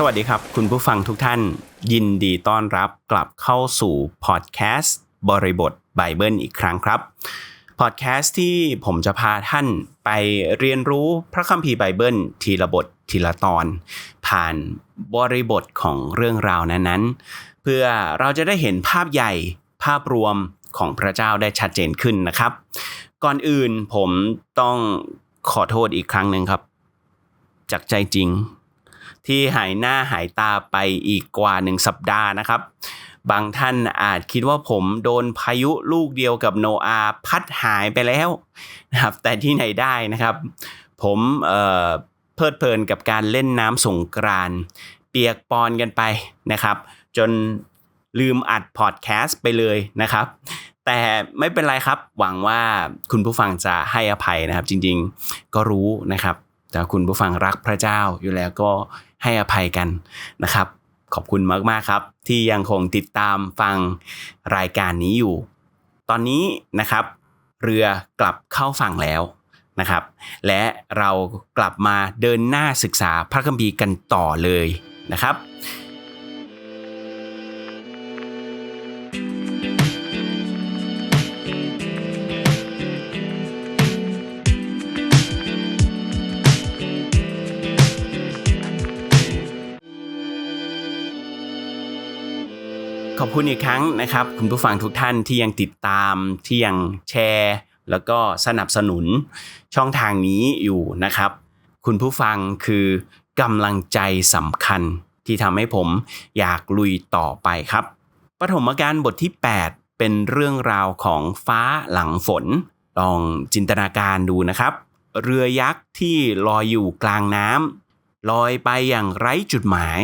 สวัสดีครับ คุณผู้ฟังทุกท่าน ยินดีต้อนรับกลับเข้าสู่พอดแคสต์บริบทไบเบิลอีกครั้งครับพอดแคสต์ที่ผมจะพาท่านไปเรียนรู้พระคัมภีร์ไบเบิลทีละบททีละตอน ผ่านบริบทของเรื่องราวนั้นๆ เพื่อเราจะได้เห็นภาพใหญ่ภาพรวมของพระเจ้าได้ชัดเจนขึ้นนะครับ ก่อนอื่นผมต้องขอโทษอีกครั้งหนึ่งครับ จากใจจริง ที่หายหน้าหายตาไปอีกกว่าหนึ่งสัปดาห์นะครับ บางท่านอาจคิดว่าผมโดนพายุลูกเดียวกับโนอาพัดหายไปแล้วนะครับ แต่ที่ไหนได้นะครับ ผมเเพลิดเพลินกับการเล่นน้ำสงกรานเปียกปอนกันไปนะครับ จนลืมอัดพอดแคสต์ไปเลยนะครับ แต่ไม่เป็นไรครับหวังว่าคุณผู้ฟังจะให้อภัยนะครับ จริงๆก็รู้นะครับ แต่คุณผู้ฟังรักพระเจ้าอยู่แล้วก็ให้อภัยกันนะครับ ขอบคุณมากๆครับ ที่ยังคงติดตามฟังรายการนี้อยู่ ตอนนี้นะครับ เรือกลับเข้าฝั่งแล้วนะครับ และเรากลับมาเดินหน้าศึกษาพระคัมภีร์กันต่อเลยนะครับ อบคุณอีกครั้งนะครับ คุณผู้ฟังทุกท่านที่ยังติดตามที่ยังแชร์ แล้วก็สนับสนุนช่องทางนี้อยู่นะครับ คุณผู้ฟังคือกำลังใจสำคัญที่ทำให้ผมอยากลุยต่อไปครับปฐมกาลบทที่ 8 เป็นเรื่องราวของฟ้าหลังฝน ลองจินตนาการดูนะครับ เรือยักษ์ที่ลอยอยู่กลางน้ำลอยไปอย่างไร้จุดหมาย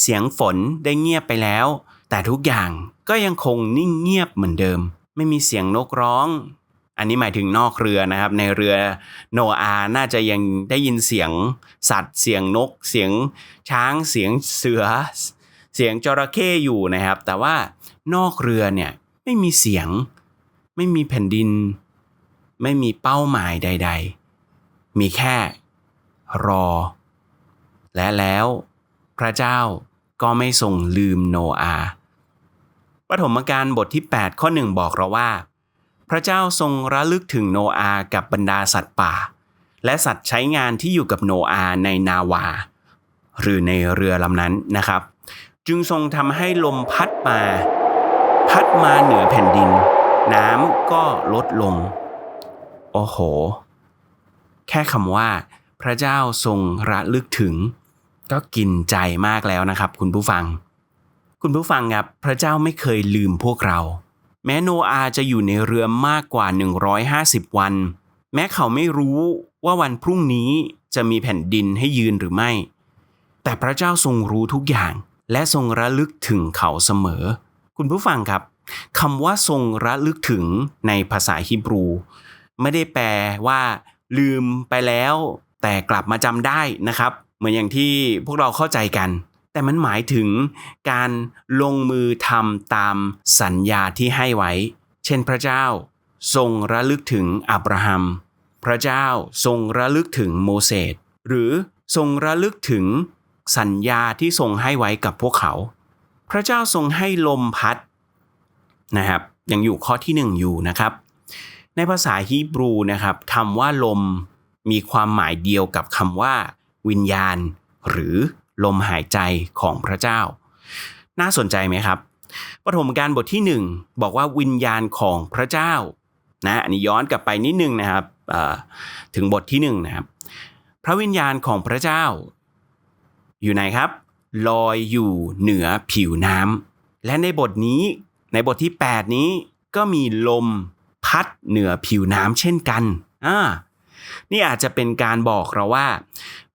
เสียงฝนได้เงียบไปแล้ว แต่ทุกอย่างก็ยังคงนิ่งเงียบเหมือนเดิม ไม่มีเสียงนกร้อง อันนี้หมายถึงนอกเรือนะครับ ในเรือโนอาห์น่าจะยังได้ยินเสียงสัตว์ เสียงนก เสียงช้าง เสียงเสือ เสียงจระเข้อยู่นะครับ แต่ว่านอกเรือเนี่ยไม่มีเสียง ไม่มีแผ่นดิน ไม่มีเป้าหมายใด ๆ มีแค่รอ และแล้วพระเจ้าก็ไม่ทรงลืมโนอาห์ ปฐมกาลบทที่ 8 ข้อหนึ่งบอกเราว่า พระเจ้าทรงระลึกถึงโนอาห์กับบรรดาสัตว์ป่า และสัตว์ใช้งานที่อยู่กับโนอาห์ในนาวา หรือในเรือลำนั้นนะครับ จึงทรงทำให้ลมพัดมา พัดมาเหนือแผ่นดิน น้ำก็ลดลง โอ้โห แค่คำว่า พระเจ้าทรงระลึกถึง ก็กินใจมากแล้วนะครับ คุณผู้ฟัง คุณผู้ฟังครับพระเจ้าไม่เคยลืมพวกเรา แม้โนอาจะอยู่ในเรือมากกว่า 150 วัน แม้เขาไม่รู้ว่าวันพรุ่งนี้จะมีแผ่นดินให้ยืนหรือไม่ แต่พระเจ้าทรงรู้ทุกอย่าง และทรงระลึกถึงเขาเสมอ คุณผู้ฟังครับคำว่าทรงระลึกถึงในภาษาฮีบรู ไม่ได้แปลว่า ลืมไปแล้ว แต่กลับมาจำได้นะครับ เหมือนอย่างที่พวกเราเข้าใจกัน แต่มันหมายถึงการลงมือทำตามสัญญาที่ให้ไว้ เช่นพระเจ้าทรงระลึกถึงอับราฮัม พระเจ้าทรงระลึกถึงโมเสส หรือทรงระลึกถึงสัญญาที่ทรงให้ไว้กับพวกเขา พระเจ้าทรงให้ลมพัดนะครับยังอยู่ข้อที่หนึ่งอยู่นะครับ ในภาษาฮีบรูนะครับคำว่าลมมีความหมายเดียวกับคำว่า วิญญาณ หรือ ลมหายใจของพระเจ้า น่าสนใจไหมครับปฐมกาลบทที่หนึ่งบอกว่าวิญญาณของพระเจ้านะอันนี้ย้อนกลับไปนิดนึงนะครับถึงบทที่หนึ่งนะครับพระวิญญาณของพระเจ้า อยู่ไหนครับ ลอยอยู่เหนือผิวน้ำและในบทนี้ในบทที่ 8 นี้ก็มีลมพัดเหนือผิวน้ำเช่นกันอ่า นี่อาจจะเป็นการบอกเราว่า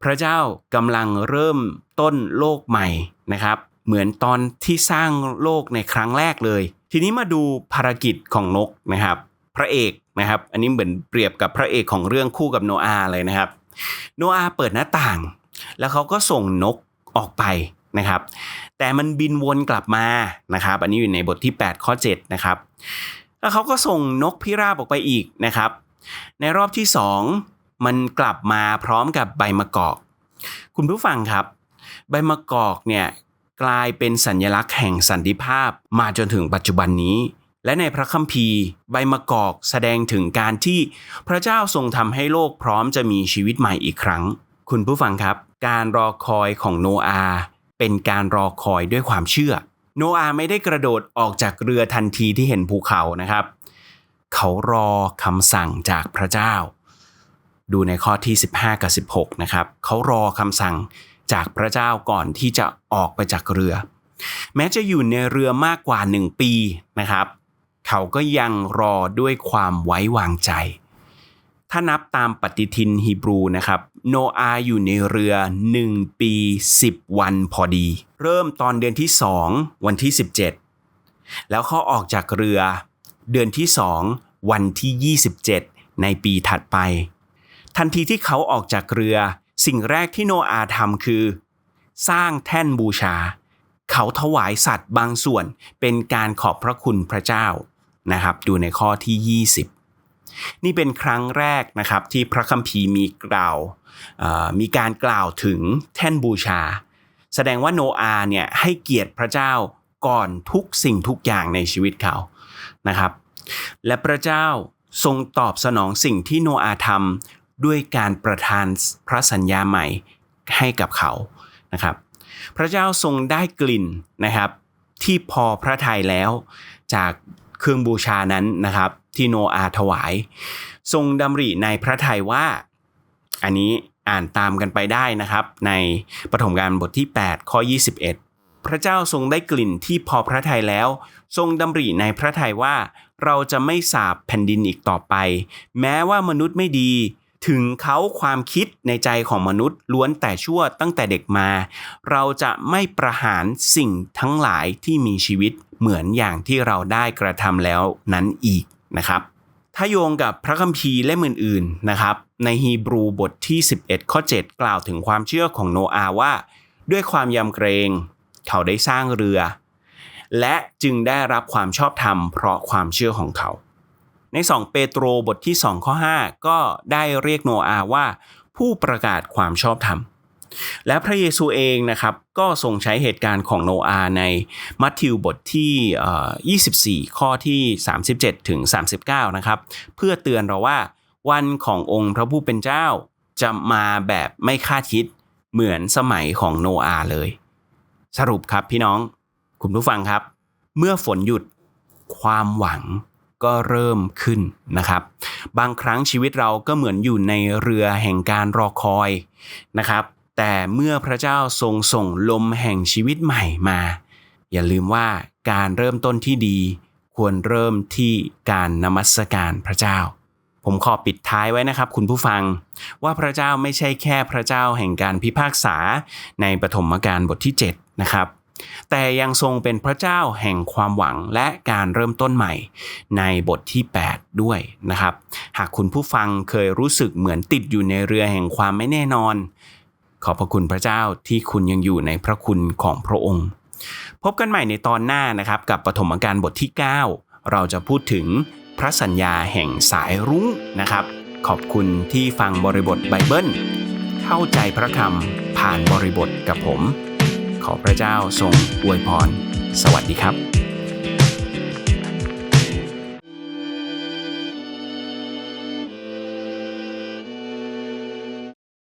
พระเจ้ากำลังเริ่มต้นโลกใหม่นะครับ เหมือนตอนที่สร้างโลกในครั้งแรกเลย ทีนี้มาดูภารกิจของนกนะครับ พระเอกนะครับ อันนี้เหมือนเปรียบกับพระเอกของเรื่องคู่กับโนอาเลยนะครับ โนอาเปิดหน้าต่าง แล้วเขาก็ส่งนกออกไปนะครับ แต่มันบินวนกลับมานะครับ อันนี้อยู่ในบทที่ 8 ข้อ7นะครับแล้วเขาก็ส่งนกพิราบออกไปอีกนะครับ ในรอบที่ 2 มันกลับมาพร้อมกับใบมะกอก คุณผู้ฟังครับ ใบมะกอกเนี่ยกลายเป็นสัญลักษณ์แห่งสันติภาพมาจนถึงปัจจุบันนี้ และในพระคัมภีร์ ใบมะกอกแสดงถึงการที่พระเจ้าทรงทำให้โลกพร้อมจะมีชีวิตใหม่อีกครั้ง คุณผู้ฟังครับ การรอคอยของโนอาห์เป็นการรอคอยด้วยความเชื่อ โนอาห์ไม่ได้กระโดดออกจากเรือทันทีที่เห็นภูเขานะครับ เขารอคำสั่งจากพระเจ้า ดูในข้อที่ 15 กับ 16 นะครับเขารอคำสั่งจากพระเจ้าก่อนที่จะออกไปจากเรือ แม้จะอยู่ในเรือมากกว่า 1 ปีนะครับ เขาก็ยังรอด้วยความไว้วางใจ ถ้านับตามปฏิทินฮีบรูนะครับโนอาห์อยู่ในเรือ 1 ปี 10 วันพอดี เริ่มตอนเดือนที่ 2 วันที่ 17 แล้วเขาออกจากเรือเดือนที่2 วันที่ 27 ในปีถัดไป ทันทีที่เขาออกจากเรือ สิ่งแรกที่โนอาห์ทำคือ สร้างแท่นบูชา เขาถวายสัตว์บางส่วนเป็นการขอบพระคุณพระเจ้านะครับดูในข้อที่ 20 นี่เป็นครั้งแรกนะครับที่พระคัมภีร์มีกล่าวมีการกล่าวถึงแท่นบูชา แสดงว่าโนอาห์เนี่ยให้เกียรติพระเจ้าก่อนทุกสิ่งทุกอย่างในชีวิตเขานะครับ และพระเจ้าทรงตอบสนองสิ่งที่โนอาห์ทำด้วยการประทานพระสัญญาใหม่ให้กับเขานะครับ พระเจ้าทรงได้กลิ่นนะครับ ที่พอพระทัยแล้วจากเครื่องบูชานั้นนะครับ ที่โนอาห์ถวาย ทรงดำริในพระทัยว่า อันนี้อ่านตามกันไปได้นะครับ ในปฐมกาลบทที่ 8 ข้อ 21 พระเจ้าทรงได้กลิ่นที่พอพระทัยแล้ว ทรงดำริในพระทัยว่า เราจะไม่สาบแผ่นดินอีกต่อไป แม้ว่ามนุษย์ไม่ดี ถึงเขาความคิดในใจของมนุษย์ล้วนแต่ชั่วตั้งแต่เด็กมา เราจะไม่ประหารสิ่งทั้งหลายที่มีชีวิตเหมือนอย่างที่เราได้กระทำแล้วนั้นอีกนะครับถ้าโยงกับพระคัมภีร์เล่มอื่นๆนะครับในฮีบรูบทที่ 11 ข้อ 7 กล่าวถึงความเชื่อของโนอาว่า ด้วยความยำเกรง เขาได้สร้างเรือ และจึงได้รับความชอบธรรมเพราะความเชื่อของเขา ใน 2 เปโตรบทที่ 2 ข้อ 5 ก็ได้เรียกโนอาว่า ผู้ประกาศความชอบธรรม และพระเยซูเองนะครับก็ทรงใช้เหตุการณ์ของโนอาในมัทธิวบทที่เอ่อ24 ข้อที่ 37 ถึง 39 นะครับ เพื่อเตือนเราว่าวันขององค์พระผู้เป็นเจ้าจะมาแบบไม่คาดคิดเหมือนสมัยของโนอาเลย สรุปครับพี่น้องคุณผู้ฟังครับ เมื่อฝนหยุดความหวังก็เริ่มขึ้นนะครับ บางครั้งชีวิตเราก็เหมือนอยู่ในเรือแห่งการรอคอยนะครับ แต่เมื่อพระเจ้าทรงส่งลมแห่งชีวิตใหม่มา อย่าลืมว่าการเริ่มต้นที่ดี ควรเริ่มที่การนมัสการพระเจ้า ผมขอปิดท้ายไว้นะครับ คุณผู้ฟังว่าพระเจ้าไม่ใช่แค่พระเจ้าแห่งการพิพากษาในปฐมกาลบทที่ 7 นะครับ แต่ยังทรงเป็นพระเจ้าแห่งความหวังและการเริ่มต้นใหม่ในบทที่ 8 ด้วยนะครับ หากคุณผู้ฟังเคยรู้สึกเหมือนติดอยู่ในเรือแห่งความไม่แน่นอน ขอบพระคุณพระเจ้าที่คุณยังอยู่ในพระคุณของพระองค์ พบกันใหม่ในตอนหน้านะครับกับปฐมกาลบทที่ 9 เราจะพูดถึงพระสัญญาแห่งสายรุ้งนะครับ ขอบคุณที่ฟังบริบทไบเบิล เข้าใจพระคำผ่านบริบทกับผม ขอพระเจ้าทรงอวยพร สวัสดีครับ